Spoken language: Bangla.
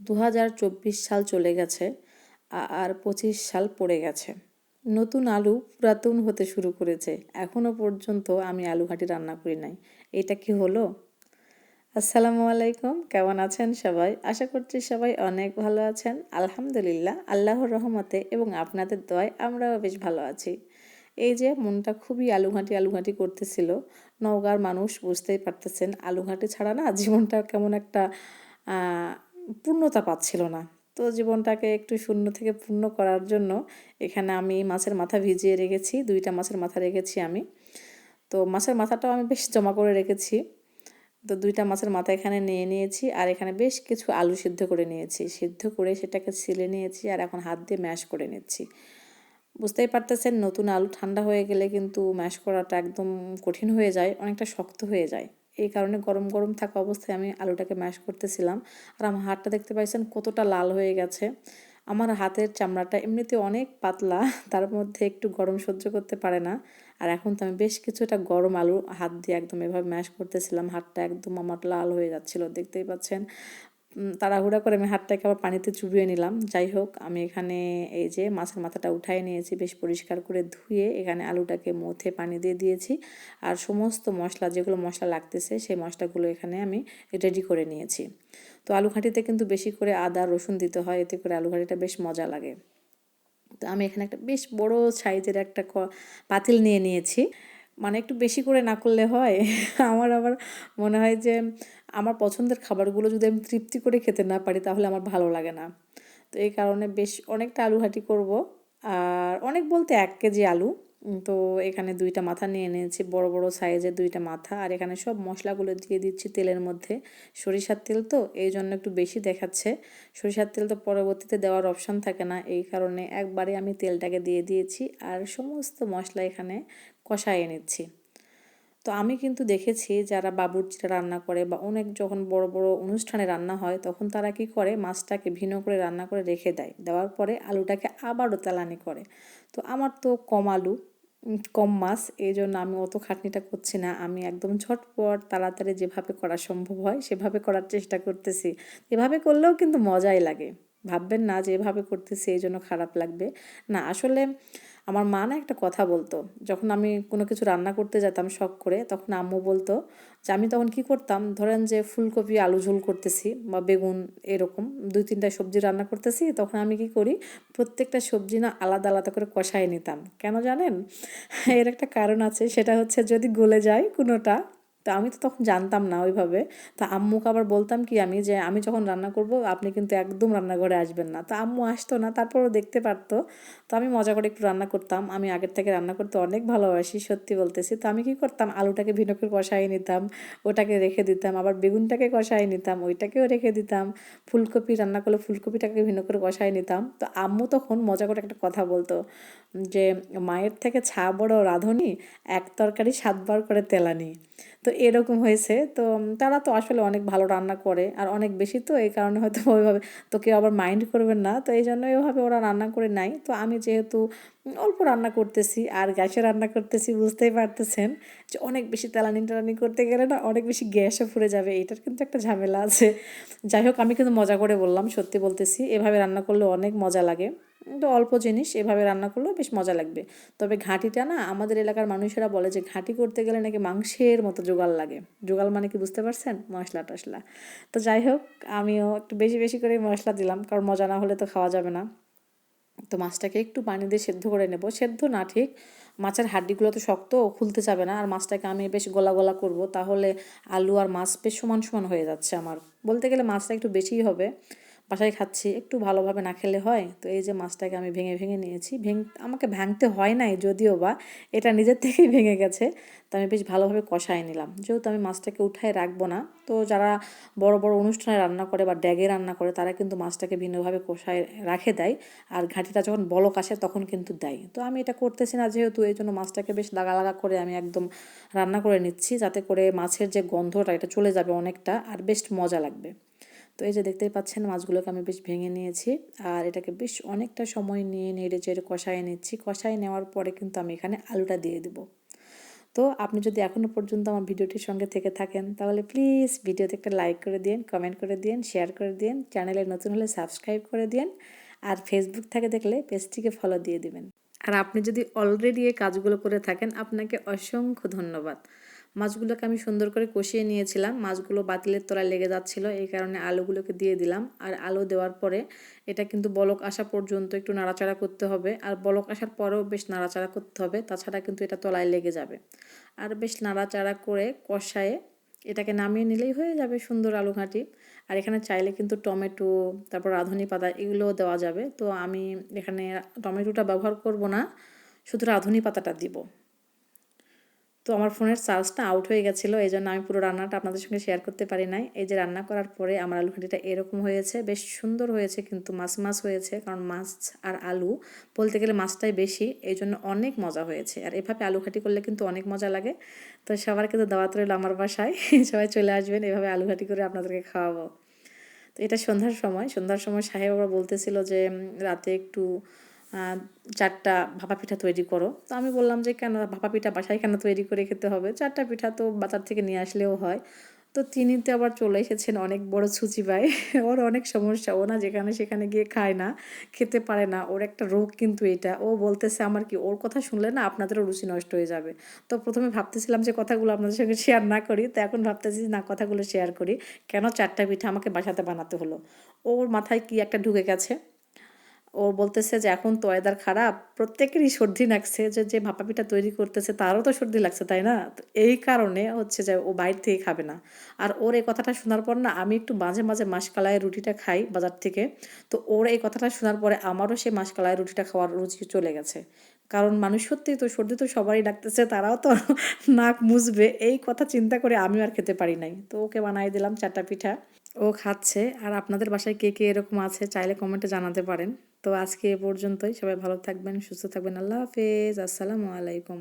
দু হাজার চব্বিশ সাল চলে গেছে আর পঁচিশ সাল পড়ে গেছে। নতুন আলু পুরাতন হতে শুরু করেছে। এখনও পর্যন্ত আমি আলু ঘাটি রান্না করি নাই। এটা কি হলো? আসসালামু আলাইকুম, কেমন আছেন সবাই? আশা করছি সবাই অনেক ভালো আছেন। আলহামদুলিল্লাহ, আল্লাহর রহমতে এবং আপনাদের দয় আমরাও বেশ ভালো আছি। এই যে মনটা খুবই আলুঘাঁটি আলুঘাঁটি করতেছিল, নওগাঁর মানুষ বুঝতেই পারতেছেন আলুঘাঁটি ছাড়া না জীবনটা কেমন একটা পূর্ণতা পাচ্ছিল না। তো জীবনটাকে একটু শূন্য থেকে পূর্ণ করার জন্য এখানে আমি মাছের মাথা ভিজিয়ে রেখেছি, দুইটা মাছের মাথা রেখেছি আমি। তো মাছের মাথাটাও আমি বেশ জমা করে রেখেছি। তো দুইটা মাছের মাথা এখানে নিয়ে নিয়েছি আর এখানে বেশ কিছু আলু সিদ্ধ করে নিয়েছি। সিদ্ধ করে সেটাকে ছিলে নিয়েছি আর এখন হাত দিয়ে ম্যাশ করে নিচ্ছি। বুঝতেই পারতেছেন, নতুন আলু ঠান্ডা হয়ে গেলে কিন্তু ম্যাশ করাটা একদম কঠিন হয়ে যায়, অনেকটা শক্ত হয়ে যায়। এই কারণে গরম গরম থাকা অবস্থায় আমি আলুটাকে ম্যাশ করতেছিলাম। আর আমার হাতটা দেখতে পাইছেন কতটা লাল হয়ে গেছে। আমার হাতের চামড়াটা এমনিতে অনেক পাতলা, তার মধ্যে একটু গরম সহ্য করতে পারে না। আর এখন তো আমি বেশ কিছুটা গরম আলু হাত দিয়ে একদম এভাবে ম্যাশ করতেছিলাম, হাতটা একদম আমার লাল হয়ে যাচ্ছিল, দেখতেই পাচ্ছেন। তাড়াহুড়া করে আমি হাতটাকে আবার পানিতে চুবিয়ে নিলাম। যাই হোক, আমি এখানে এই যে মাছের মাথাটা উঠাই নিয়েছি, বেশ পরিষ্কার করে ধুয়ে এখানে আলুটাকে মথে পানি দিয়ে দিয়েছি। আর সমস্ত মশলা, যেগুলো মশলা লাগতেছে, সেই মশলাগুলো এখানে আমি রেডি করে নিয়েছি। তো আলু ঘাঁটিতে কিন্তু বেশি করে আদা, রসুন দিতে হয়, এতে করে আলু ঘাঁটিটা বেশ মজা লাগে। তো আমি এখানে একটা বেশ বড় সাইজের একটা পাতিল নিয়ে নিয়েছি। মানে একটু বেশি করে না করলে হয়। আমার আবার মনে হয় যে, আমার পছন্দের খাবারগুলো যদি আমি তৃপ্তি করে খেতে না পারি, তাহলে আমার ভালো লাগে না। তো এই কারণে বেশ অনেকটা আলু ঘাটি করব। আর অনেক বলতে এক কেজি আলু। তো এখানে দুইটা মাথা নিয়ে নিয়েছি, বড় বড় সাইজের দুইটা মাথা। আর এখানে সব মশলাগুলো দিয়ে দিচ্ছি তেলের মধ্যে। সরিষার তেল তো এই জন্য একটু বেশি দেখাচ্ছে। সরিষার তেল তো পরবর্তীতে দেওয়ার অপশন থাকে না। এই কারণে একবারে আমি তেলটাকে দিয়ে দিয়েছি। আর সমস্ত মশলা এখানে কষাইয়ে নিচ্ছি তো আমি কিন্তু দেখেছি যারা বাবুর্চিরা রান্না করে বা অনেক যখন বড় বড় অনুষ্ঠানে রান্না হয়, তখন তারা কি করে? মাছটাকে ভিন্ন করে রান্না করে রেখে দেয়। দেওয়ার পরে আলুটাকে আবারও তেলানি করে। তো আমার তো কম আলু, কম মাছ এই জন্য আমি অত খাটনিটা করছি না। আমি একদম ঝটপট তাড়াতাড়ি যেভাবে করা সম্ভব হয়, সেভাবে করার চেষ্টা করতেছি। এভাবে করলেও কিন্তু মজাই লাগে। ভাববেন না যে এভাবে করতেছি এই জন্য খারাপ লাগবে। না, আসলে আমার মা না একটা কথা বলতো, যখন আমি কোনো কিছু রান্না করতে যেতাম শখ করে, তখন আম্মু বলতো যে, আমি তখন কি করতাম? ধরেন যে, ফুলকপি, আলু ঝোল করতেছি বা বেগুন এরকম, দুই তিনটা সবজি রান্না করতেছি, তখন আমি কি করি, প্রত্যেকটা সবজি না আলাদা আলাদা করে কষায় নিতাম। কেন জানেন? এর একটা কারণ আছে, সেটা হচ্ছে যদি গলে যায় কোনোটা তো আমি তো তখন জানতাম না ওইভাবে। তো আম্মুকে আবার বলতাম কি আমি যে, আমি যখন রান্না করব, আপনি কিন্তু একদম রান্নাঘরে আসবেন না। তো আম্মু আসতো না, তারপরও দেখতে পারতো। তো আমি মজা করে একটু রান্না করতাম। আমি আগের থেকে রান্না করতে অনেক ভালোবাসি, সত্যি বলতেছি। তো আমি কি করতাম, আলুটাকে ভিন্ন করে কষাই নিতাম, ওটাকে রেখে দিতাম, আবার বেগুনটাকে কষাই নিতাম, ওইটাকেও রেখে দিতাম, ফুলকপি রান্না করলে ফুলকপিটাকে ভিন্ন করে কষাই নিতাম। তো আম্মু তখন মজা করে একটা কথা বলতো যে মায়ের থেকে ছা বড় রাঁধুনি, এক তরকারি সাতবার করে তেলানি। তো এরকম হয়েছে। তো তারা তো আসলে অনেক ভালো রান্না করে আর অনেক বেশি তো, এই কারণে হয়তো ওইভাবে তো কেউ আবার মাইন্ড করবেন না। তো এই জন্য এইভাবে ওরা রান্না করে নাই তো আমি যেহেতু অল্প রান্না করতেছি আর গ্যাসে রান্না করতেছি, বুঝতেই পারতেছেন যে অনেক বেশি তেলানি টেলানি করতে গেলে না অনেক বেশি গ্যাসও ফুরে যাবে। এটার কিন্তু একটা ঝামেলা আছে। যাই হোক, আমি কিন্তু মজা করে বললাম, সত্যি বলতেছি। এভাবে রান্না করলে অনেক মজা লাগে। তো অল্প জিনিস এভাবে রান্না করলেও বেশ মজা লাগবে। তবে ঘাঁটিটা না আমাদের এলাকার মানুষেরা বলে যে ঘাঁটি করতে গেলে নাকি মাংসের মতো জোগাল লাগে। জোগাল মানে কি বুঝতে পারছেন? মশলা টশলা তো যাই হোক, আমিও একটু বেশি বেশি করে মশলা দিলাম, কারণ মজা না হলে তো খাওয়া যাবে না। তো মাছটাকে একটু পানি দিয়ে সেদ্ধ করে নেব। সেদ্ধ না ঠিক, মাছের হাড্ডিগুলো তো শক্ত, খুলতে যাবে না। আর মাছটাকে আমি বেশ গলা গলা করব, তাহলে আলু আর মাছ বেশ সমান সমান হয়ে যাচ্ছে আমার। বলতে গেলে মাছটা একটু বেশিই হবে। বাসায় খাচ্ছি, একটু ভালোভাবে না খেলে হয়? তো এই যে মাছটাকে আমি ভেঙে ভেঙে নিয়েছি। ভেঙ আমাকে ভাঙতে হয় নাই যদিও বা, এটা নিজের থেকেই ভেঙে গেছে। তো আমি বেশ ভালোভাবে কষায় নিলাম। যেহেতু আমি মাছটাকে উঠায় রাখব না, তো যারা বড় বড় অনুষ্ঠানে রান্না করে বা ড্যাগে রান্না করে, তারা কিন্তু মাছটাকে ভিন্নভাবে কষায় রাখে দেয়। আর ঘাঁটিটা যখন বলক আসে, তখন কিন্তু দেয়। তো আমি এটা করতেছি না যেহেতু, এই জন্য মাছটাকে বেশ লাগা লাগা করে আমি একদম রান্না করে নিচ্ছি, যাতে করে মাছের যে গন্ধটা, এটা চলে যাবে অনেকটা, আর বেশ মজা লাগবে। তো এই যে দেখতেই পাচ্ছেন, মাছগুলোকে আমি বেশ ভেঙে নিয়েছি। আর এটাকে বেশ অনেকটা সময় নিয়ে নেড়ে চেড়ে কষায় নিচ্ছি। কষায় নেওয়ার পরে কিন্তু আমি এখানে আলুটা দিয়ে দেবো। তো আপনি যদি এখনও পর্যন্ত আমার ভিডিওটির সঙ্গে থেকে থাকেন, তাহলে প্লিজ ভিডিওতে একটা লাইক করে দিন কমেন্ট করে দিন শেয়ার করে দিন চ্যানেলে নতুন হলে সাবস্ক্রাইব করে দিন আর ফেসবুক থেকে দেখলে পেজটিকে ফলো দিয়ে দিবেন। আর আপনি যদি অলরেডি এই কাজগুলো করে থাকেন, আপনাকে অসংখ্য ধন্যবাদ। মাছগুলোকে আমি সুন্দর করে কষিয়ে নিয়েছিলাম। মাছগুলো বাতিলের তলায় লেগে যাচ্ছিল, এই কারণে আলুগুলোকে দিয়ে দিলাম। আর আলু দেওয়ার পরে এটা কিন্তু বলক আসা পর্যন্ত একটু নাড়াচাড়া করতে হবে। আর বলক আসার পরেও বেশ নাড়াচাড়া করতে হবে, তাছাড়া কিন্তু এটা তলায় লেগে যাবে। আর বেশ নাড়াচাড়া করে কষায়ে এটাকে নামিয়ে নিলেই হয়ে যাবে সুন্দর আলু ঘাঁটি। আর এখানে চাইলে কিন্তু টমেটো, তারপর রাঁধুনি পাতা এগুলোও দেওয়া যাবে। তো আমি এখানে টমেটোটা ব্যবহার করব না, শুধু রাঁধুনি পাতাটা দিব। তো আমার ফোনের চার্জটা আউট হয়ে গেছিল এই জন্য আমি পুরো রান্নাটা আপনাদের সঙ্গে শেয়ার করতে পারি নাই। এই যে রান্না করার পরে আমার আলু ঘাঁটিটা এরকম হয়েছে, বেশ সুন্দর হয়েছে কিন্তু মাছ মাছ হয়েছে, কারণ মাছ আর আলু বলতে গেলে মাছটাই বেশি এই জন্য অনেক মজা হয়েছে। আর এভাবে আলু ঘাঁটি করলে কিন্তু অনেক মজা লাগে। তো সবার কিন্তু দাওয়াত রইল আমার বাসায়, সবাই চলে আসবেন, এভাবে আলু ঘাঁটি করে আপনাদেরকে খাওয়াবো। তো এটা সন্ধ্যার সময় সন্ধ্যার সময় সাহেব আবার বলতেছিল যে রাতে একটু চারটা ভাপা পিঠা তৈরি করো। তো আমি বললাম যে, কেন ভাপা পিঠা বাসায় কেন তৈরি করে খেতে হবে? চারটা পিঠা তো বাজার থেকে নিয়ে আসলেও হয়। তো তিনি তো আবার চলে এসেছেন অনেক বড় ছুচি ভাই। ওর অনেক সমস্যা। ও না যেখানে সেখানে গিয়ে খায় না, খেতে পারে না। ওর একটা রোগ কিন্তু এটা। ও বলতেছে আমার কি, ওর কথা শুনলে না আপনাদেরও রুচি নষ্ট হয়ে যাবে। তো প্রথমে ভাবতেছিলাম যে, কথাগুলো আপনাদের সঙ্গে শেয়ার না করি। তো এখন ভাবতেছি না, কথাগুলো শেয়ার করি। কেন চারটা পিঠা আমাকে বাসাতে বানাতে হলো? ওর মাথায় কি একটা ঢুকে গেছে। ও বলতেছে যে, এখন তো ওয়েদার খারাপ। প্রত্যেকেরই সর্দি লাগছে। যে যে ভাপা পিঠা তৈরি করতেছে, তারও তো সর্দি লাগছে, তাই না? তো এই কারণে হচ্ছে যে, ও বাইরে থেকে খাবে না। আর ওর এই কথাটা শোনার পর না, আমি একটু মাঝে মাঝে মাসকালায় রুটিটা খাই বাজার থেকে। তো ওর এই কথাটা শোনার পরে আমারও সেই মাসকালায় রুটিটা খাওয়ার রুচি চলে গেছে। কারণ মানুষ সত্যি তো সর্দি তো সবারই ডাকতেছে তারাও তো নাক মুছবে। এই কথা চিন্তা করে আমিও আর খেতে পারি নাই। তো ওকে বানাই দিলাম চারটা পিঠা। ও খাচ্ছে। আর আপনাদের বাসায় কে কে এরকম আছে চাইলে কমেন্টে জানাতে পারেন। তো আজকে এ পর্যন্তই। সবাই ভালো থাকবেন, সুস্থ থাকবেন। আল্লাহ হাফেজ। আসসালামু আলাইকুম।